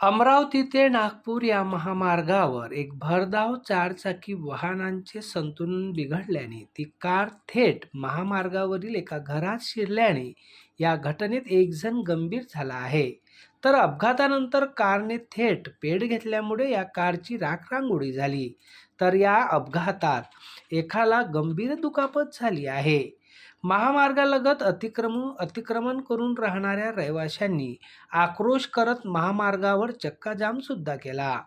अमरावती ते नागपूर या महामार्गावर एक भरधाव चारचाकी वाहनांचे संतुलन बिघडल्याने ती कार थेट महामार्गावरील एका घरात शिरल्याने या घटनेत एक जण गंभीर झाला आहे. तर अपघातानंतर कारने थेट पेट घेतल्यामुळे या कारची राखरांगोळी झाली. तर या अपघातात एकाला गंभीर दुखापत झाली आहे. महामार्गालगत अतिक्रमण अतिक्रमण करून राहणाऱ्या रहिवाशांनी आक्रोश करत महामार्गावर चक्काजामसुद्धा केला.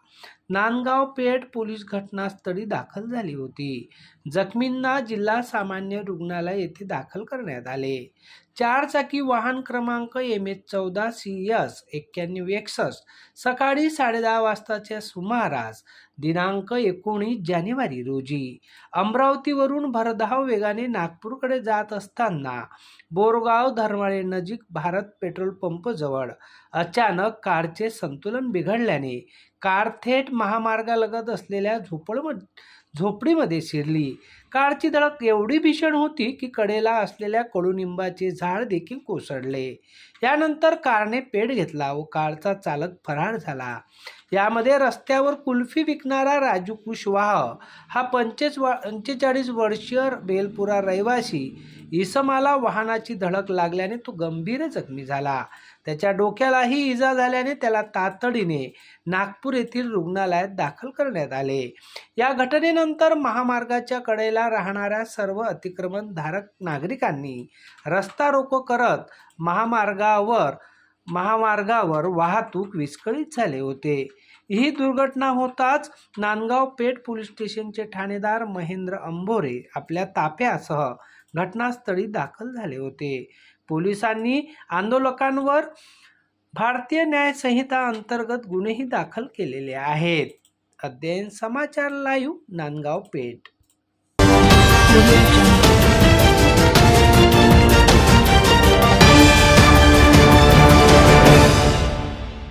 नांदगाव पेठ पोलीस घटनास्थळी दाखल झाली होती. जखमींना जिल्हा सामान्य रुग्णालय येथे दाखल करण्यात आले. चारचाकी वाहन क्रमांक एम एच चौदा सी एस एक्क्याण्णव एकसष्ट सकाळी साडेदहा वाजताच्या सुमारास दिनांक एकोणीस जानेवारी रोजी अमरावतीवरून भरधाव वेगाने नागपूरकडे जात असताना बोरगाव धरमाळे नजीक भारत पेट्रोल पंप जवळ. अचानक कारचे संतुलन बिघडल्याने कार थेट महामार्गालगत असलेल्या झोपडम झोपडीमध्ये शिरली. कारची धडक एवढी भीषण होती की कडेला असलेल्या कडुनिंबाचे झाड देखील कोसळले. यानंतर कारने पेट घेतला व कारचा चालक फरार झाला. यामध्ये रस्त्यावर कुल्फी विकणारा राजू कुशवाह हा पंचेच व पंचेचाळीस वर्षीय बेलपुरा रहिवासी इसमाला वाहनाची धडक लागल्याने तो गंभीर जखमी झाला. त्याच्या डोक्यालाही इजा झाल्याने त्याला तातडीने नागपूर येथील रुग्णालयात दाखल करण्यात आले. या घटनेनंतर महामार्गाच्या कडेला राहणाऱ्या सर्व अतिक्रमणधारक नागरिकांनी रस्ता रोको करत महामार्गावर महामार्गावर वाहतूक विस्कळीत झाले होते. ही दुर्घटना होताच नांदगाव पेठ पोलीस स्टेशनचे ठाणेदार महेंद्र अंभोरे आपल्या ताफ्यासह घटनास्थळी दाखल झाले होते. पोलिसांनी आंदोलकांवर भारतीय न्यायसंहिता अंतर्गत गुन्हेही दाखल केलेले आहेत. अध्ययन समाचार लाईव्ह नांदगाव पेठ.